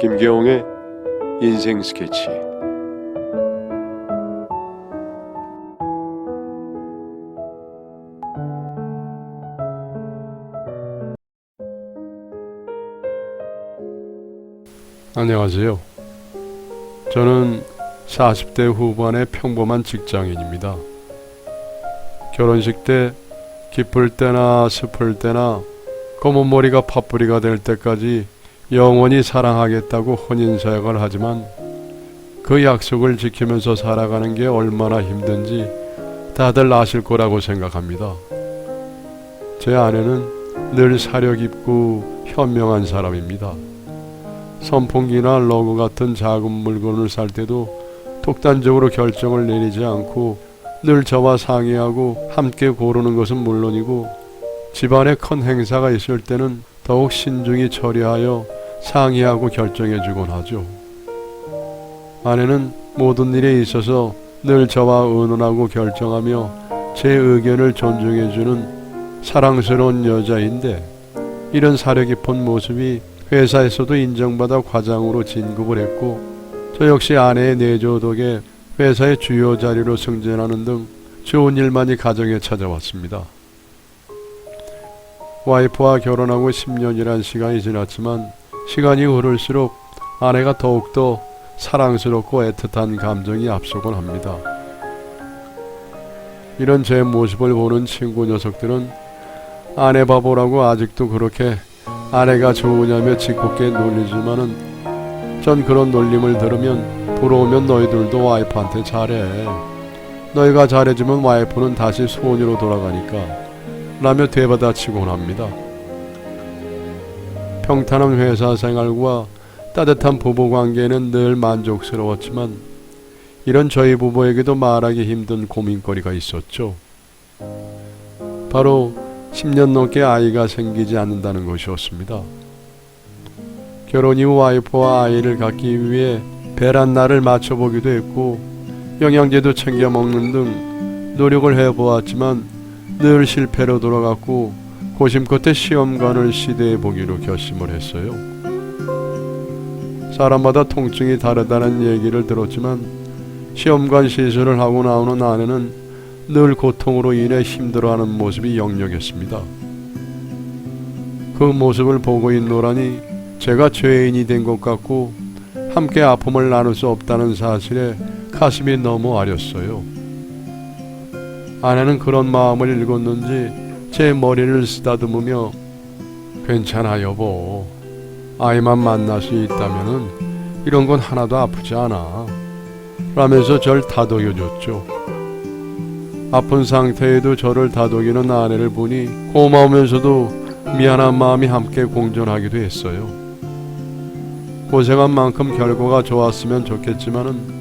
김계홍의 인생 스케치 안녕하세요. 저는 40대 후반의 평범한 직장인입니다. 결혼식 때 기쁠 때나 슬플 때나 검은 머리가 팥뿌리가 될 때까지 영원히 사랑하겠다고 혼인서약을 하지만 그 약속을 지키면서 살아가는 게 얼마나 힘든지 다들 아실 거라고 생각합니다. 제 아내는 늘 사려 깊고 현명한 사람입니다. 선풍기나 러그 같은 작은 물건을 살 때도 독단적으로 결정을 내리지 않고 늘 저와 상의하고 함께 고르는 것은 물론이고 집안에 큰 행사가 있을 때는 더욱 신중히 처리하여 상의하고 결정해 주곤 하죠. 아내는 모든 일에 있어서 늘 저와 의논하고 결정하며 제 의견을 존중해 주는 사랑스러운 여자인데 이런 사려 깊은 모습이 회사에서도 인정받아 과장으로 진급을 했고 저 역시 아내의 내조 덕에 회사의 주요 자리로 승진하는 등 좋은 일만이 가정에 찾아왔습니다. 와이프와 결혼하고 10년이란 시간이 지났지만 시간이 흐를수록 아내가 더욱더 사랑스럽고 애틋한 감정이 앞서곤 합니다. 이런 제 모습을 보는 친구 녀석들은 아내 바보라고 아직도 그렇게 아내가 좋으냐며 짓궂게 놀리지만은 전 그런 놀림을 들으면 부러우면 너희들도 와이프한테 잘해. 너희가 잘해주면 와이프는 다시 소원으로 돌아가니까 라며 되받아치곤 합니다. 평탄한 회사 생활과 따뜻한 부부 관계는 늘 만족스러웠지만 이런 저희 부부에게도 말하기 힘든 고민거리가 있었죠. 바로 10년 넘게 아이가 생기지 않는다는 것이었습니다. 결혼 이후 와이프와 아이를 갖기 위해 베란나를 맞춰보기도 했고 영양제도 챙겨 먹는 등 노력을 해보았지만 늘 실패로 돌아갔고 고심 끝에 시험관을 시도해 보기로 결심을 했어요. 사람마다 통증이 다르다는 얘기를 들었지만 시험관 시술을 하고 나오는 아내는 늘 고통으로 인해 힘들어하는 모습이 역력했습니다. 그 모습을 보고 있노라니 제가 죄인이 된 것 같고 함께 아픔을 나눌 수 없다는 사실에 가슴이 너무 아렸어요. 아내는 그런 마음을 읽었는지 제 머리를 쓰다듬으며 괜찮아 여보. 아이만 만날 수 있다면은 이런 건 하나도 아프지 않아. 라면서 절 다독여줬죠. 아픈 상태에도 저를 다독이는 아내를 보니 고마우면서도 미안한 마음이 함께 공존하기도 했어요. 고생한 만큼 결과가 좋았으면 좋겠지만은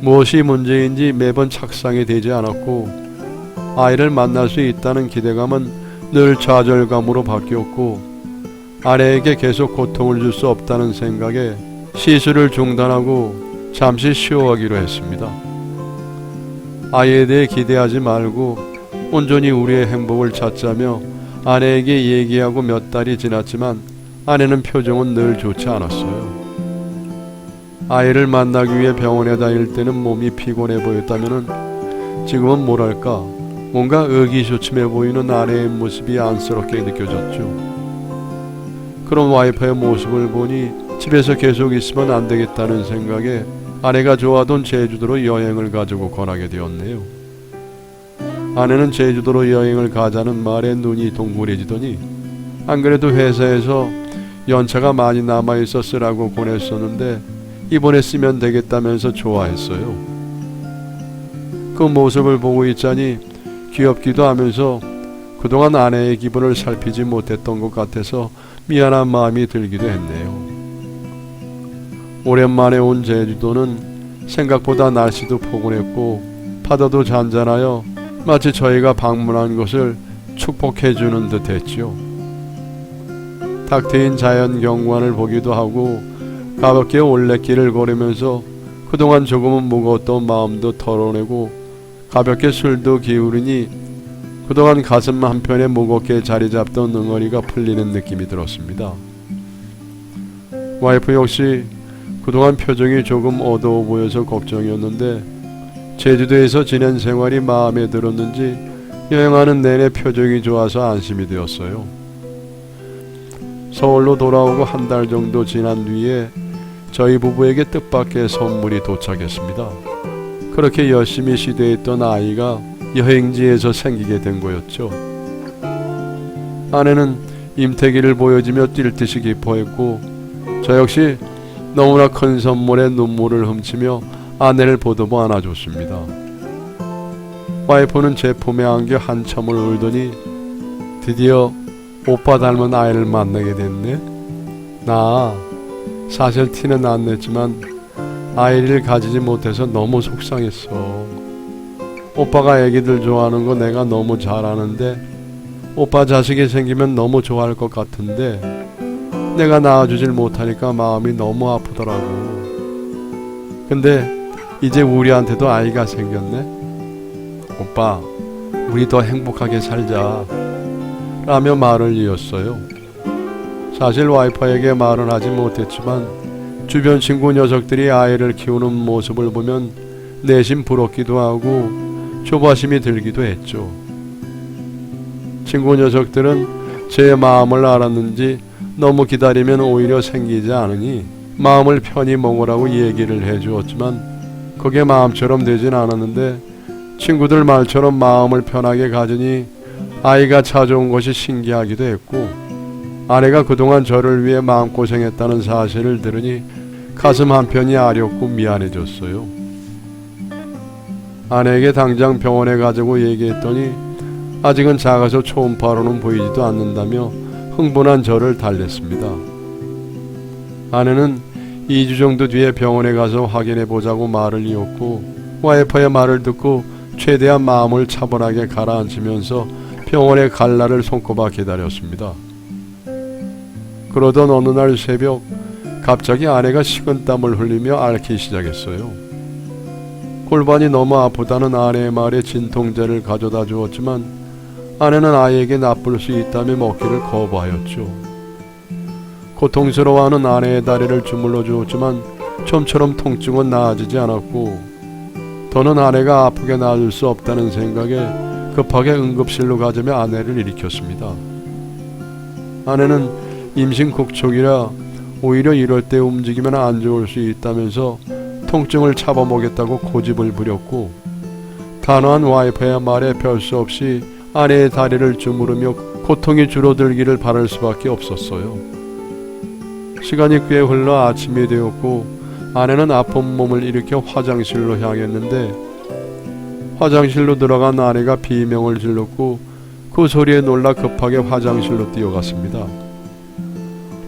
무엇이 문제인지 매번 착상이 되지 않았고 아이를 만날 수 있다는 기대감은 늘 좌절감으로 바뀌었고 아내에게 계속 고통을 줄 수 없다는 생각에 시술을 중단하고 잠시 쉬어가기로 했습니다. 아이에 대해 기대하지 말고 온전히 우리의 행복을 찾자며 아내에게 얘기하고 몇 달이 지났지만 아내는 표정은 늘 좋지 않았어요. 아이를 만나기 위해 병원에 다닐 때는 몸이 피곤해 보였다면 지금은 뭐랄까 뭔가 의기소침해 보이는 아내의 모습이 안쓰럽게 느껴졌죠. 그런 와이프의 모습을 보니 집에서 계속 있으면 안 되겠다는 생각에 아내가 좋아하던 제주도로 여행을 가지고 권하게 되었네요. 아내는 제주도로 여행을 가자는 말에 눈이 동그래지더니 안 그래도 회사에서 연차가 많이 남아 있어 쓰라고 보냈었는데 이번에 쓰면 되겠다면서 좋아했어요. 그 모습을 보고 있자니 귀엽기도 하면서 그동안 아내의 기분을 살피지 못했던 것 같아서 미안한 마음이 들기도 했네요. 오랜만에 온 제주도는 생각보다 날씨도 포근했고 바다도 잔잔하여 마치 저희가 방문한 것을 축복해 주는 듯 했죠. 탁 트인 자연 경관을 보기도 하고 가볍게 올레길을 걸으면서 그동안 조금은 무거웠던 마음도 털어내고 가볍게 술도 기울이니 그동안 가슴 한편에 무겁게 자리 잡던 응어리가 풀리는 느낌이 들었습니다. 와이프 역시 그동안 표정이 조금 어두워 보여서 걱정이었는데 제주도에서 지낸 생활이 마음에 들었는지 여행하는 내내 표정이 좋아서 안심이 되었어요. 서울로 돌아오고 한 달 정도 지난 뒤에 저희 부부에게 뜻밖의 선물이 도착했습니다. 그렇게 열심히 시도했던 아이가 여행지에서 생기게 된 거였죠. 아내는 임태기를 보여주며 뛸 듯이 기뻐했고 저 역시 너무나 큰 선물에 눈물을 훔치며 아내를 보듬어 안아줬습니다. 와이프는 제 품에 안겨 한참을 울더니 드디어 오빠 닮은 아이를 만나게 됐네. 나 사실 티는 안 냈지만 아이를 가지지 못해서 너무 속상했어. 오빠가 애기들 좋아하는 거 내가 너무 잘 아는데 오빠 자식이 생기면 너무 좋아할 것 같은데 내가 낳아주질 못하니까 마음이 너무 아프더라고. 근데 이제 우리한테도 아이가 생겼네. 오빠, 우리 더 행복하게 살자. 라며 말을 이었어요. 사실 와이퍼에게 말은 하지 못했지만 주변 친구 녀석들이 아이를 키우는 모습을 보면 내심 부럽기도 하고 조바심이 들기도 했죠. 친구 녀석들은 제 마음을 알았는지 너무 기다리면 오히려 생기지 않으니 마음을 편히 먹으라고 얘기를 해주었지만 그게 마음처럼 되진 않았는데 친구들 말처럼 마음을 편하게 가지니 아이가 찾아온 것이 신기하기도 했고 아내가 그동안 저를 위해 마음고생했다는 사실을 들으니 가슴 한편이 아렸고 미안해졌어요. 아내에게 당장 병원에 가자고 얘기했더니 아직은 작아서 초음파로는 보이지도 않는다며 흥분한 저를 달랬습니다. 아내는 2주 정도 뒤에 병원에 가서 확인해 보자고 말을 이었고 와이퍼의 말을 듣고 최대한 마음을 차분하게 가라앉히면서 병원에 갈 날을 손꼽아 기다렸습니다. 그러던 어느 날 새벽 갑자기 아내가 식은땀을 흘리며 앓기 시작했어요. 골반이 너무 아프다는 아내의 말에 진통제를 가져다 주었지만 아내는 아이에게 나쁠 수 있다며 먹기를 거부하였죠. 고통스러워하는 아내의 다리를 주물러 주었지만 좀처럼 통증은 나아지지 않았고 더는 아내가 아프게 놔둘 수 없다는 생각에 급하게 응급실로 가자며 아내를 일으켰습니다. 아내는 임신 국촉이라 오히려 이럴 때 움직이면 안 좋을 수 있다면서 통증을 잡아먹겠다고 고집을 부렸고 단호한 와이프의 말에 별 수 없이 아내의 다리를 주무르며 고통이 줄어들기를 바랄 수밖에 없었어요. 시간이 꽤 흘러 아침이 되었고 아내는 아픈 몸을 일으켜 화장실로 향했는데 화장실로 들어간 아내가 비명을 질렀고 그 소리에 놀라 급하게 화장실로 뛰어갔습니다.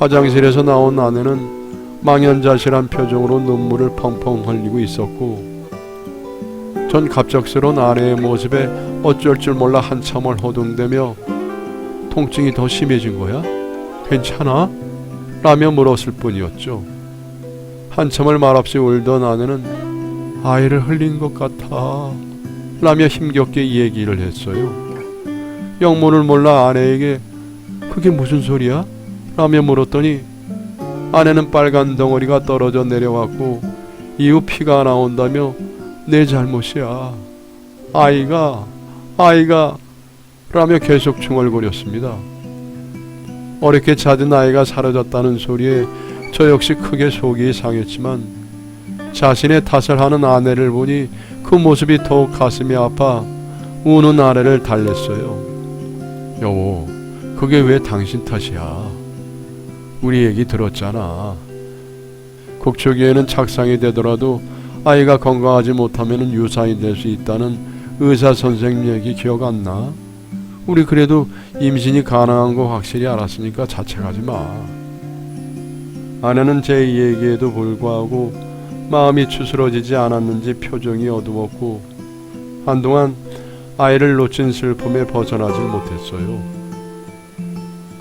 화장실에서 나온 아내는 망연자실한 표정으로 눈물을 펑펑 흘리고 있었고 전 갑작스러운 아내의 모습에 어쩔 줄 몰라 한참을 허둥대며 통증이 더 심해진 거야? 괜찮아? 라며 물었을 뿐이었죠. 한참을 말없이 울던 아내는 아이를 흘린 것 같아 라며 힘겹게 얘기를 했어요. 영문을 몰라 아내에게 그게 무슨 소리야? 라며 물었더니 아내는 빨간 덩어리가 떨어져 내려왔고 이후 피가 나온다며 내 잘못이야. 아이가 아이가 라며 계속 중얼거렸습니다. 어렵게 찾은 아이가 사라졌다는 소리에 저 역시 크게 속이 상했지만 자신의 탓을 하는 아내를 보니 그 모습이 더욱 가슴이 아파 우는 아내를 달랬어요. 여보, 그게 왜 당신 탓이야? 우리 얘기 들었잖아. 국초기에는 착상이 되더라도 아이가 건강하지 못하면 유산이 될 수 있다는 의사 선생님 얘기 기억 안 나? 우리 그래도 임신이 가능한 거 확실히 알았으니까 자책하지 마. 아내는 제 얘기에도 불구하고 마음이 추스러지지 않았는지 표정이 어두웠고 한동안 아이를 놓친 슬픔에 벗어나질 못했어요.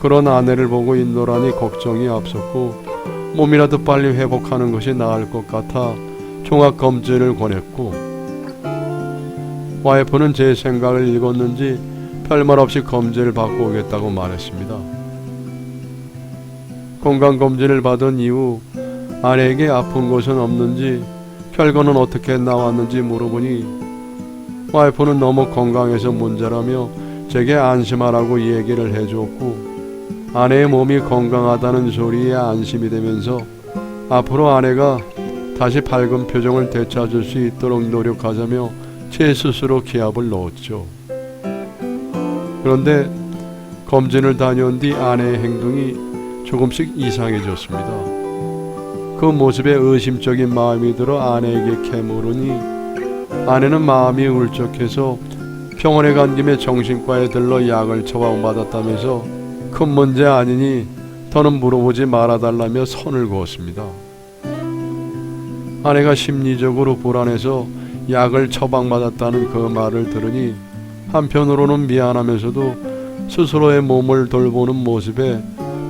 그런 아내를 보고 있노라니 걱정이 앞섰고 몸이라도 빨리 회복하는 것이 나을 것 같아 종합 검진을 권했고 와이프는 제 생각을 읽었는지 별말 없이 검진을 받고 오겠다고 말했습니다. 건강 검진을 받은 이후 아내에게 아픈 곳은 없는지 결과는 어떻게 나왔는지 물어보니 와이프는 너무 건강해서 문제라며 제게 안심하라고 얘기를 해주었고 아내의 몸이 건강하다는 소리에 안심이 되면서 앞으로 아내가 다시 밝은 표정을 되찾을 수 있도록 노력하자며 제 스스로 기합을 넣었죠. 그런데 검진을 다녀온 뒤 아내의 행동이 조금씩 이상해졌습니다. 그 모습에 의심적인 마음이 들어 아내에게 캐물으니 아내는 마음이 울적해서 병원에 간 김에 정신과에 들러 약을 처방받았다면서 큰 문제 아니니 더는 물어보지 말아달라며 선을 그었습니다. 아내가 심리적으로 불안해서 약을 처방받았다는 그 말을 들으니 한편으로는 미안하면서도 스스로의 몸을 돌보는 모습에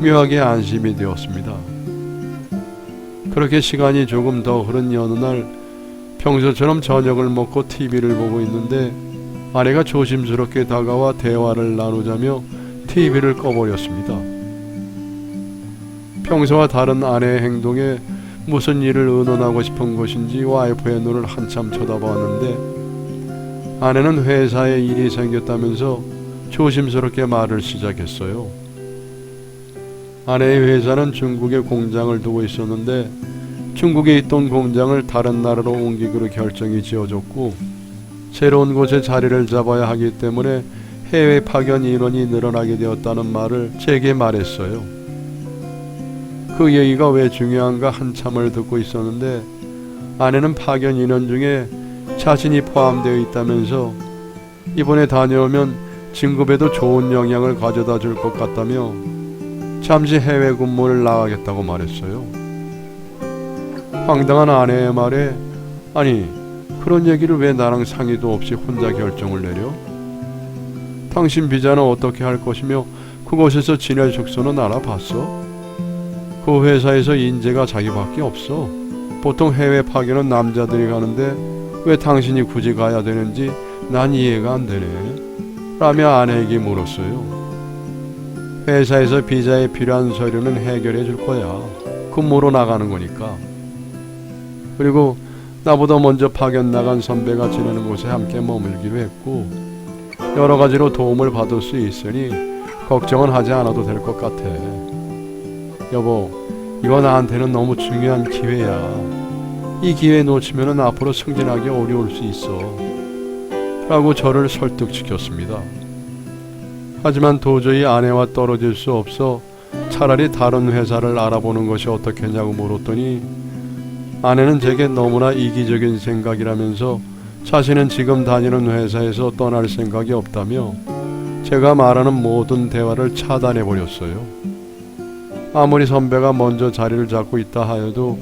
묘하게 안심이 되었습니다. 그렇게 시간이 조금 더 흐른 여느 날 평소처럼 저녁을 먹고 TV를 보고 있는데 아내가 조심스럽게 다가와 대화를 나누자며 TV를 꺼버렸습니다. 평소와 다른 아내의 행동에 무슨 일을 의논하고 싶은 것인지 와이프의 눈을 한참 쳐다보았는데 아내는 회사에 일이 생겼다면서 조심스럽게 말을 시작했어요. 아내의 회사는 중국에 공장을 두고 있었는데 중국에 있던 공장을 다른 나라로 옮기기로 결정이 지어졌고 새로운 곳에 자리를 잡아야 하기 때문에 해외 파견 인원이 늘어나게 되었다는 말을 제게 말했어요. 그 얘기가 왜 중요한가 한참을 듣고 있었는데 아내는 파견 인원 중에 자신이 포함되어 있다면서 이번에 다녀오면 진급에도 좋은 영향을 가져다 줄 것 같다며 잠시 해외 근무를 나가겠다고 말했어요. 황당한 아내의 말에 아니 그런 얘기를 왜 나랑 상의도 없이 혼자 결정을 내려? 당신 비자는 어떻게 할 것이며 그곳에서 지낼 숙소는 알아봤어? 그 회사에서 인재가 자기밖에 없어. 보통 해외 파견은 남자들이 가는데 왜 당신이 굳이 가야 되는지 난 이해가 안 되네. 라며 아내에게 물었어요. 회사에서 비자에 필요한 서류는 해결해 줄 거야. 근무로 나가는 거니까. 그리고 나보다 먼저 파견 나간 선배가 지내는 곳에 함께 머물기로 했고 여러 가지로 도움을 받을 수 있으니 걱정은 하지 않아도 될 것 같아. 여보, 이거 나한테는 너무 중요한 기회야. 이 기회 놓치면 앞으로 승진하기 어려울 수 있어. 라고 저를 설득시켰습니다. 하지만 도저히 아내와 떨어질 수 없어 차라리 다른 회사를 알아보는 것이 어떻겠냐고 물었더니 아내는 제게 너무나 이기적인 생각이라면서 자신은 지금 다니는 회사에서 떠날 생각이 없다며 제가 말하는 모든 대화를 차단해 버렸어요. 아무리 선배가 먼저 자리를 잡고 있다 하여도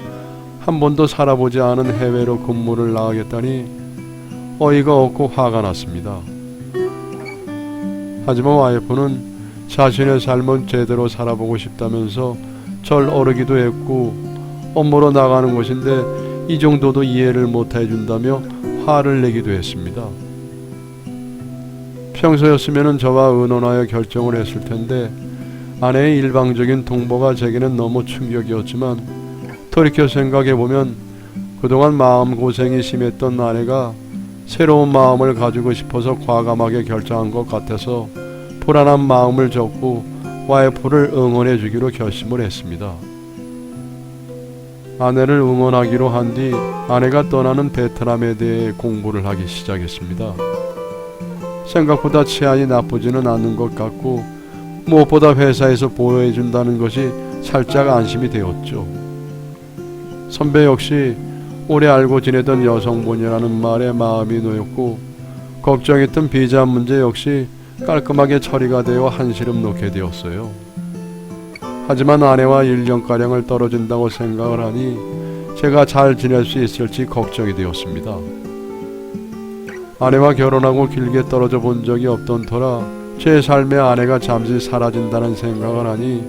한 번도 살아보지 않은 해외로 근무를 나가겠다니 어이가 없고 화가 났습니다. 하지만 와이프는 자신의 삶은 제대로 살아보고 싶다면서 절 어르기도 했고 업무로 나가는 것인데 이 정도도 이해를 못 해준다며 화를 내기도 했습니다. 평소였으면 저와 의논하여 결정을 했을 텐데 아내의 일방적인 통보가 제게는 너무 충격이었지만 돌이켜 생각해 보면 그동안 마음 고생이 심했던 아내가 새로운 마음을 가지고 싶어서 과감하게 결정한 것 같아서 불안한 마음을 접고 와이프를 응원해 주기로 결심을 했습니다. 아내를 응원하기로 한 뒤 아내가 떠나는 베트남에 대해 공부를 하기 시작했습니다. 생각보다 치안이 나쁘지는 않은 것 같고 무엇보다 회사에서 보호해준다는 것이 살짝 안심이 되었죠. 선배 역시 오래 알고 지내던 여성분이라는 말에 마음이 놓였고 걱정했던 비자 문제 역시 깔끔하게 처리가 되어 한시름 놓게 되었어요. 하지만 아내와 1년가량을 떨어진다고 생각을 하니 제가 잘 지낼 수 있을지 걱정이 되었습니다. 아내와 결혼하고 길게 떨어져 본 적이 없던 터라 제 삶의 아내가 잠시 사라진다는 생각을 하니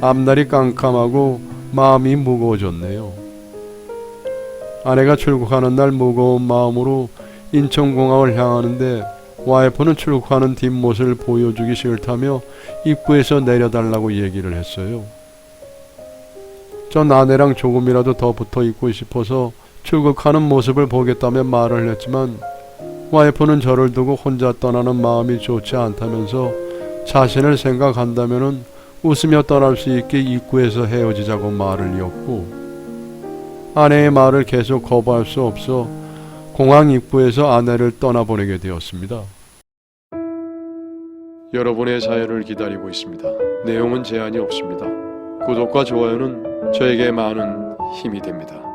앞날이 깜깜하고 마음이 무거워졌네요. 아내가 출국하는 날 무거운 마음으로 인천공항을 향하는데 와이프는 출국하는 뒷모습을 보여주기 싫다며 입구에서 내려달라고 얘기를 했어요. 전 아내랑 조금이라도 더 붙어 있고 싶어서 출국하는 모습을 보겠다며 말을 했지만 와이프는 저를 두고 혼자 떠나는 마음이 좋지 않다면서 자신을 생각한다면은 웃으며 떠날 수 있게 입구에서 헤어지자고 말을 이었고 아내의 말을 계속 거부할 수 없어 공항 입구에서 아내를 떠나보내게 되었습니다. 여러분의 사연을 기다리고 있습니다. 내용은 제한이 없습니다. 구독과 좋아요는 저에게 많은 힘이 됩니다.